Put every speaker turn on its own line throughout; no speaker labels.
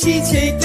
奇迹。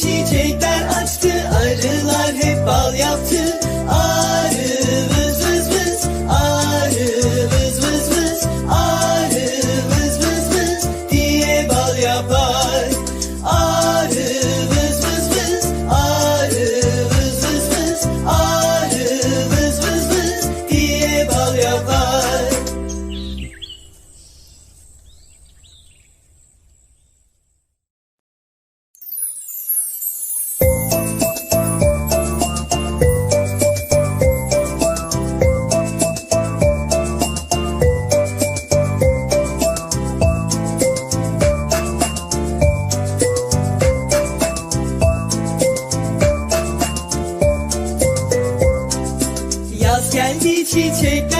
çiçekler açtı arılar hep bal yaptı. cha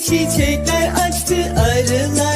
çiçekler açtı arılar.